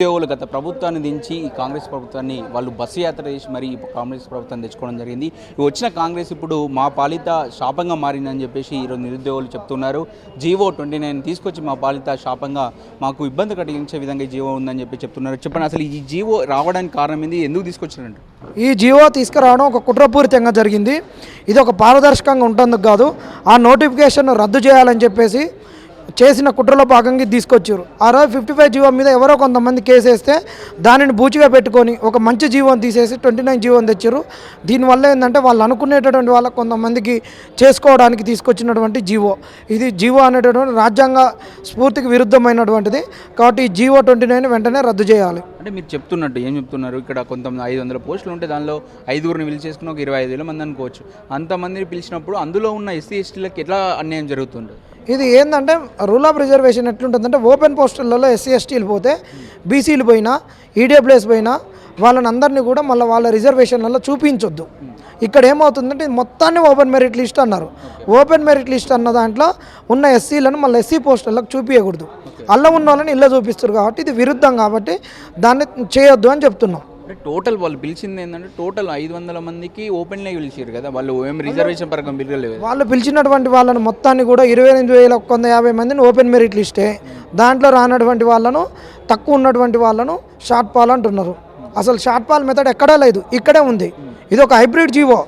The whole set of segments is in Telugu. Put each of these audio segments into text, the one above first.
ఉద్యోగులు గత ప్రభుత్వాన్ని దించి ఈ కాంగ్రెస్ ప్రభుత్వాన్ని వాళ్ళు బస్సు యాత్ర చేసి మరి కాంగ్రెస్ ప్రభుత్వాన్ని తెచ్చుకోవడం జరిగింది. వచ్చిన కాంగ్రెస్ ఇప్పుడు మా పాలిత శాపంగా మారిందని చెప్పేసి ఈరోజు నిరుద్యోగులు చెప్తున్నారు. జీవో ట్వంటీ నైన్ తీసుకొచ్చి మా పాలిత శాపంగా మాకు ఇబ్బంది కలిగించే విధంగా జీవో ఉందని చెప్పి చెప్తున్నారు. చెప్పండి అసలు ఈ జీవో రావడానికి కారణం ఏంది? ఎందుకు తీసుకొచ్చినట్టు ఈ జీవో తీసుకురావడం ఒక కుట్రపూరితంగా జరిగింది. ఇది ఒక పారదర్శకంగా ఉంటుంది కాదు. ఆ నోటిఫికేషన్ రద్దు చేయాలని చెప్పేసి చేసిన కుట్రలో భాగంగా తీసుకొచ్చారు. ఆ రోజు ఫిఫ్టీ ఫైవ్ జీవో మీద ఎవరో కొంతమంది కేసు వేస్తే దానిని బూచిగా పెట్టుకొని ఒక మంచి జీవోని తీసేసి ట్వంటీ నైన్ జీవోని తెచ్చారు. దీనివల్ల ఏంటంటే వాళ్ళు అనుకునేటటువంటి వాళ్ళ కొంతమందికి చేసుకోవడానికి తీసుకొచ్చినటువంటి జీవో. ఇది జీవో అనేటటువంటి రాజ్యాంగ స్ఫూర్తికి విరుద్ధమైనటువంటిది. కాబట్టి ఈ జీవో ట్వంటీ నైన్ వెంటనే రద్దు చేయాలి. అంటే మీరు చెప్తున్నట్టు ఏం చెప్తున్నారు? ఇక్కడ కొంతమంది ఐదు వందల పోస్టులు ఉంటే దానిలో ఐదుగురిని పిలిచేసుకుని ఒక ఇరవై ఐదు వేల మంది అనుకోవచ్చు. అంతమందిని పిలిచినప్పుడు అందులో ఉన్న ఎస్సీ ఎస్టీలకు ఎట్లా అన్యాయం జరుగుతుంది? ఇది ఏంటంటే రూల్ ఆఫ్ రిజర్వేషన్ ఎట్లుంటుందంటే ఓపెన్ పోస్టులలో ఎస్సీ ఎస్టీలు పోతే బీసీలు పోయినా ఈడబ్ల్యూఎస్ పోయినా వాళ్ళని అందరినీ కూడా మళ్ళీ వాళ్ళ రిజర్వేషన్లలో చూపించొద్దు. ఇక్కడ ఏమవుతుందంటే ఇది మొత్తాన్ని ఓపెన్ మెరిట్ లిస్ట్ అన్నారు. ఓపెన్ మెరిట్ లిస్ట్ అన్న దాంట్లో ఉన్న ఎస్సీలను మళ్ళీ ఎస్సీ పోస్టులకు చూపించకూడదు అల్ల ఉన్న వాళ్ళని ఇళ్ళ చూపిస్తారు కాబట్టి ఇది విరుద్ధం కాబట్టి దాన్ని చేయొద్దు అని చెప్తున్నాం. అంటే టోటల్ వాళ్ళు పిలిచింది ఏంటంటే టోటల్ ఐదు వందల మందికి ఓపెన్లే పిలిచారు కదా. వాళ్ళు ఏం రిజర్వేషన్ పరంగా పిలవలేదు వాళ్ళు పిలిచినటువంటి వాళ్ళని మొత్తాన్ని కూడా ఇరవై ఎనిమిది వేల ఒక వంద యాభై మందిని ఓపెన్ మెరిట్ లిస్టే. దాంట్లో రానటువంటి వాళ్ళను తక్కువ ఉన్నటువంటి వాళ్ళను షార్ట్ పాల్ అంటున్నారు. అసలు షార్ట్ పాల్ మెథడ్ ఎక్కడా లేదు ఇక్కడే ఉంది. ఇది ఒక హైబ్రిడ్ జీవో.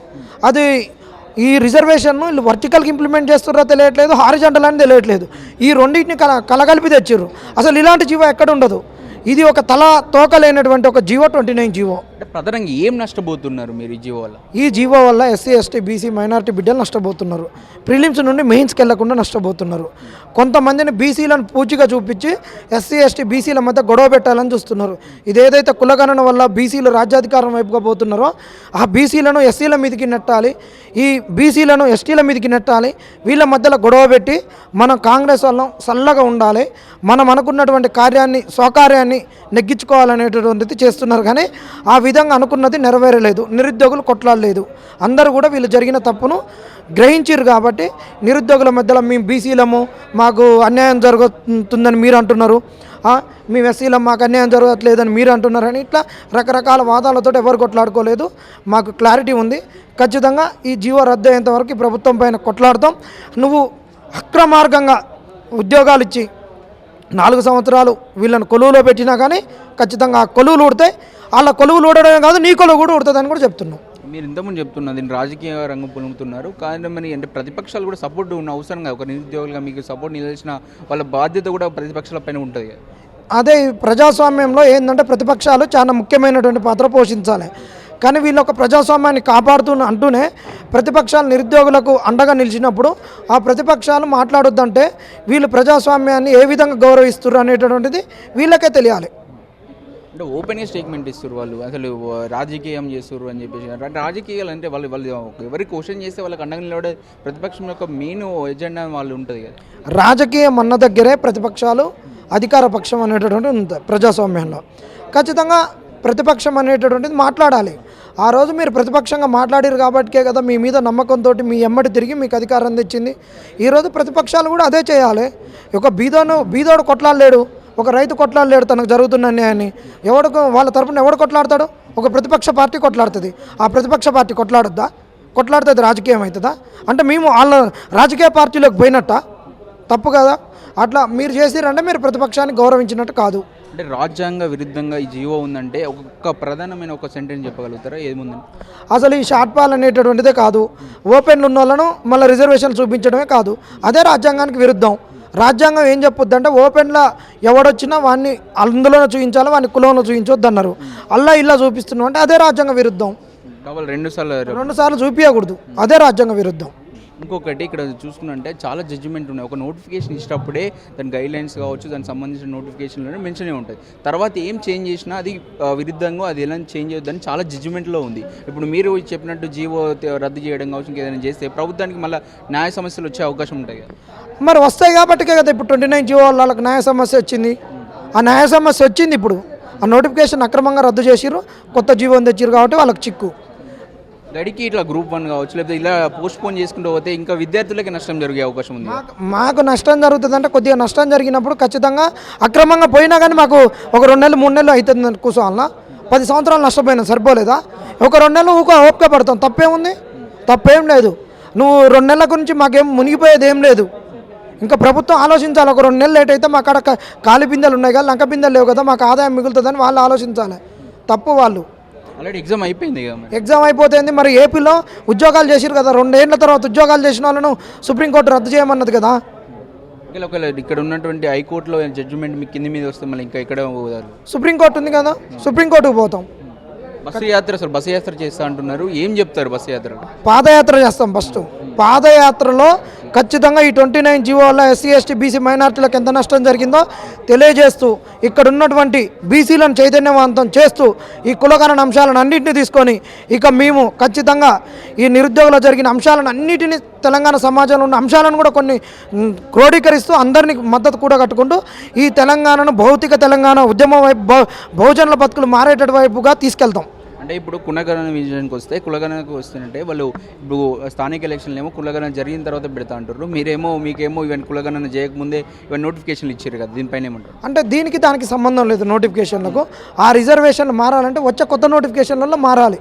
అది ఈ రిజర్వేషన్ను వీళ్ళు వర్టికల్కి ఇంప్లిమెంట్ చేస్తున్నారో తెలియట్లేదు హారిజంటల్ అని తెలియట్లేదు. ఈ రెండింటిని కల కలగలిపి తెచ్చారు అసలు ఇలాంటి జీవో ఎక్కడ ఉండదు. ఇది ఒక తల తోక లేనటువంటి ఒక జీవో ట్వంటీ నైన్ జీవో. అంటే ప్రధానంగా ఏం నష్టపోతున్నారు మీరు ఈ జీవో వల్ల? ఈ జీవో వల్ల ఎస్సీ ఎస్టీ బీసీ మైనారిటీ బిడ్డలు నష్టపోతున్నారు. ప్రిలిమ్స్ నుండి మెయిన్స్కి వెళ్ళకుండా నష్టపోతున్నారు. కొంతమందిని బీసీలను పూచిగా చూపించి ఎస్సీ ఎస్టీ బీసీల మధ్య గొడవ పెట్టాలని చూస్తున్నారు. ఇదేదైతే కులగణన వల్ల బీసీలు రాజ్యాధికారం వైపుగా పోతున్నారో ఆ బీసీలను ఎస్సీల మీదకి నెట్టాలి ఈ బీసీలను ఎస్టీల మీదకి నెట్టాలి వీళ్ళ మధ్యలో గొడవ పెట్టి మనం కాంగ్రెస్ వాళ్ళం చల్లగా ఉండాలి మనం అనుకున్నటువంటి కార్యాన్ని స్వకార్యాన్ని నెగ్గించుకోవాలనేటువంటిది చేస్తున్నారు. కానీ ఆ విధంగా అనుకున్నది నెరవేరలేదు. నిరుద్యోగులు కొట్లాడలేదు. అందరూ కూడా వీళ్ళు జరిగిన తప్పును గ్రహించారు కాబట్టి నిరుద్యోగుల మధ్యలో మేము బీసీలము మాకు అన్యాయం జరుగుతుందని మీరు అంటున్నారు. మీ మేము మాకు అన్యాయం జరగట్లేదని మీరు అంటున్నారని ఇట్లా రకరకాల వాదాలతో ఎవరు కొట్లాడుకోలేదు. మాకు క్లారిటీ ఉంది. ఖచ్చితంగా ఈ జీవో రద్దు అయ్యేంత వరకు ప్రభుత్వం పైన కొట్లాడతాం. నువ్వు అక్రమార్గంగా ఉద్యోగాలు ఇచ్చి నాలుగు సంవత్సరాలు వీళ్ళని కొలువులో పెట్టినా కానీ ఖచ్చితంగా ఆ కొలువులు ఉడతాయి వాళ్ళ కొలువులు ఊడడమే కాదు నీ కొలువు కూడా ఉడుతుందని కూడా చెప్తున్నాం. మీరు ఇంతకుముందు చెప్తున్నారు దీన్ని రాజకీయ రంగం పొలుముతున్నారు కానీ మరి అంటే ప్రతిపక్షాలు కూడా సపోర్ట్ ఉన్న అవసరం కదా. ఒక నిరుద్యోగులుగా మీకు సపోర్ట్ నిలిచిన వాళ్ళ బాధ్యత కూడా ప్రతిపక్షాల పైన ఉంటుంది అదే ప్రజాస్వామ్యంలో ఏంటంటే ప్రతిపక్షాలు చాలా ముఖ్యమైనటువంటి పాత్ర పోషించాలి. కానీ వీళ్ళు ఒక ప్రజాస్వామ్యాన్ని కాపాడుతూ అంటూనే ప్రతిపక్షాలు నిరుద్యోగులకు అండగా నిలిచినప్పుడు ఆ ప్రతిపక్షాలు మాట్లాడొద్దంటే వీళ్ళు ప్రజాస్వామ్యాన్ని ఏ విధంగా గౌరవిస్తారు అనేటటువంటిది వీళ్ళకే తెలియాలి. అంటే ఓపెన్గా స్టేట్మెంట్ ఇస్తారు వాళ్ళు. అసలు రాజకీయం చేస్తారు అని చెప్పేసి. అంటే రాజకీయాలు అంటే వాళ్ళు వాళ్ళు ఎవరికి క్వశ్చన్ చేస్తే వాళ్ళకి అండగా నిలబడే ప్రతిపక్షం యొక్క మెయిన్ ఎజెండా వాళ్ళు ఉంటుంది కదా. రాజకీయం అన్న దగ్గరే ప్రతిపక్షాలు అధికార పక్షం అనేటటువంటిది ఉంది ప్రజాస్వామ్యంలో. ఖచ్చితంగా ప్రతిపక్షం అనేటటువంటిది మాట్లాడాలి. ఆ రోజు మీరు ప్రతిపక్షంగా మాట్లాడారు కాబట్టికే కదా మీ మీద నమ్మకంతో మీ ఎమ్మటి తిరిగి మీకు అధికారం తెచ్చింది. ఈరోజు ప్రతిపక్షాలు కూడా అదే చేయాలి. ఒక బీదోను బీదోడు కొట్లాడలేడు ఒక రైతు కొట్లాడలేడు తనకు జరుగుతున్న అన్యాయాన్ని. ఎవడు వాళ్ళ తరపున ఎవడు కొట్లాడతాడు? ఒక ప్రతిపక్ష పార్టీ కొట్లాడుతుంది. ఆ ప్రతిపక్ష పార్టీ కొట్లాడుద్దా? కొట్లాడుతుంది రాజకీయం అవుతుందా? అంటే మేము వాళ్ళ రాజకీయ పార్టీలోకి పోయినట్ట? తప్పు కదా. అట్లా మీరు చేసిరంటే మీరు ప్రతిపక్షాన్ని గౌరవించినట్టు కాదు. అంటే రాజ్యాంగ విరుద్ధంగా ఈ జీవో ఉందంటే ఒక్క ప్రధానమైన ఒక సెంటెన్స్ చెప్పగలుగుతారా? ఏముందని అసలు ఈ షార్ట్ పాల్ అనేటటువంటిదే కాదు. ఓపెన్లు ఉన్న వాళ్ళను మళ్ళీ రిజర్వేషన్ చూపించడమే కాదు. అదే రాజ్యాంగానికి విరుద్ధం. రాజ్యాంగం ఏం చెప్పొద్దు అంటే ఓపెన్లో ఎవడొచ్చినా వాడిని అందులోనే చూపించాలి వాడిని కులంలో చూపించొద్దు అన్నారు అల్లా ఇల్లా చూపిస్తున్నాం అంటే అదే రాజ్యాంగ విరుద్ధం. డబల్ రెండు సార్లు రెండు సార్లు చూపించకూడదు అదే రాజ్యాంగ విరుద్ధం. ఇంకొకటి ఇక్కడ చూసుకున్నంటే చాలా జడ్జిమెంట్ ఉన్నాయి. ఒక నోటిఫికేషన్ ఇచ్చినప్పుడే దాని గైడ్లైన్స్ కావచ్చు దానికి సంబంధించిన నోటిఫికేషన్లోనే మెన్షన్ ఉంటుంది తర్వాత ఏం చేంజ్ చేసినా అది విరుద్ధంగా అది ఎలా చేంజ్ అవుతుందని చాలా జడ్జిమెంట్లో ఉంది. ఇప్పుడు మీరు చెప్పినట్టు జీవో రద్దు చేయడం కావచ్చు ఇంకేదైనా చేస్తే ప్రభుత్వానికి మళ్ళీ న్యాయ సమస్యలు వచ్చే అవకాశం ఉంటాయి కదా. మరి వస్తాయి కాబట్టికే కదా ఇప్పుడు ట్వంటీ నైన్ జీవో వాళ్ళకి న్యాయ సమస్య వచ్చింది. ఆ న్యాయ సమస్య వచ్చింది ఇప్పుడు. ఆ నోటిఫికేషన్ అక్రమంగా రద్దు చేసిరు కొత్త జీవో తెచ్చిర్రు కాబట్టి వాళ్ళకి చిక్కు. గడికి ఇట్లా గ్రూప్ వన్ కావచ్చు లేకపోతే ఇలా పోస్ట్ పోన్ చేసుకుంటూ పోతే ఇంకా విద్యార్థులకి నష్టం జరిగే అవకాశం ఉంది మాకు మాకు నష్టం జరుగుతుందంటే కొద్దిగా నష్టం జరిగినప్పుడు ఖచ్చితంగా అక్రమంగా పోయినా కానీ మాకు ఒక రెండు నెలలు మూడు నెలలు అవుతుంది కూర్చోవాలన్నా పది సంవత్సరాలు నష్టపోయినా సరిపోలేదా? ఒక రెండు నెలలు ఊక ఓపిక పడతాం. తప్పేముంది? తప్పేం లేదు. నువ్వు రెండు నెలల గురించి మాకేం మునిగిపోయేది ఏం లేదు. ఇంకా ప్రభుత్వం ఆలోచించాలి. ఒక రెండు నెలలు లేట్ అయితే మా కాడ కాలి బిందెలు ఉన్నాయి కదా లంక బిందెలు లేవు కదా మాకు ఆదాయం మిగులుతుందని వాళ్ళు ఆలోచించాలి. తప్పు వాళ్ళు. ఆల్రెడీ ఎగ్జామ్ అయిపోయింది ఎగ్జామ్ అయిపోతుంది మరి ఏపీలో ఉద్యోగాలు చేసిరు కదా రెండేళ్ళ తర్వాత ఉద్యోగాలు చేసిన వాళ్ళను సుప్రీంకోర్టు రద్దు చేయమన్నది కదా? ఒకవేళ ఇక్కడ ఉన్నటువంటి హైకోర్టులో జడ్జిమెంట్ మీ కింది మీద వస్తే మళ్ళీ ఇంకా ఇక్కడ పోతారు సుప్రీంకోర్టు ఉంది కదా సుప్రీంకోర్టుకు పోతాం. బస్సు యాత్ర అసలు బస్సు యాత్ర చేస్తా అంటున్నారు. ఏం చెప్తారు బస్సు యాత్ర పాదయాత్ర చేస్తాం ఫస్ట్ పాదయాత్రలో ఖచ్చితంగా ఈ ట్వంటీ నైన్ జీవో వల్ల ఎస్సీ ఎస్టీ బీసీ మైనార్టీలకు ఎంత నష్టం జరిగిందో తెలియజేస్తూ ఇక్కడ ఉన్నటువంటి బీసీలను చైతన్యవంతం చేస్తూ ఈ కులకరణ అంశాలను అన్నింటినీ తీసుకొని ఇక మేము ఖచ్చితంగా ఈ నిరుద్యోగులు జరిగిన అంశాలను అన్నిటినీ తెలంగాణ సమాజంలో ఉన్న అంశాలను కూడా కొన్ని క్రోడీకరిస్తూ అందరినీ మద్దతు కూడా కట్టుకుంటూ ఈ తెలంగాణను భౌతిక తెలంగాణ ఉద్యమం వైపు బహు- బహుజనుల బతుకులు మారేటటు వైపుగా తీసుకెళ్తాం. అంటే ఇప్పుడు కులగణన విజయానికి వస్తే కులగణనకు వస్తుంటే వాళ్ళు ఇప్పుడు స్థానిక ఎలక్షన్లు ఏమో కులగణన జరిగిన తర్వాత పెడతా అంటారు మీరేమో మీకేమో ఇవన్నీ కులగణన చేయకముందే ఇవన్నీ నోటిఫికేషన్లు ఇచ్చారు కదా దీనిపైన ఏమంటారు? అంటే దీనికి దానికి సంబంధం లేదు నోటిఫికేషన్లకు. ఆ రిజర్వేషన్లు మారాలంటే వచ్చే కొత్త నోటిఫికేషన్లలో మారాలి.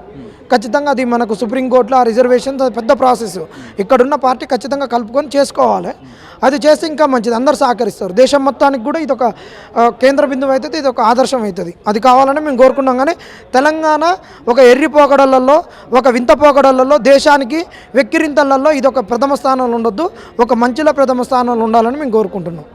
ఖచ్చితంగా అది మనకు సుప్రీంకోర్టులో ఆ రిజర్వేషన్ పెద్ద ప్రాసెస్ ఇక్కడున్న పార్టీ ఖచ్చితంగా కలుపుకొని చేసుకోవాలి. అది చేస్తే ఇంకా మంచిది. అందరు సహకరిస్తారు. దేశం మొత్తానికి కూడా ఇది ఒక కేంద్ర బిందువు అవుతుంది ఇది ఒక ఆదర్శం అవుతుంది అది కావాలని మేము కోరుకున్నాం కానీ తెలంగాణ ఒక ఎర్రి పోకడలలో ఒక వింత పోకడలలో దేశానికి వెక్కిరింతలలో ఇది ఒక ప్రథమ స్థానంలో ఉండొద్దు. ఒక మంచిలో ప్రథమ స్థానంలో ఉండాలని మేము కోరుకుంటున్నాం.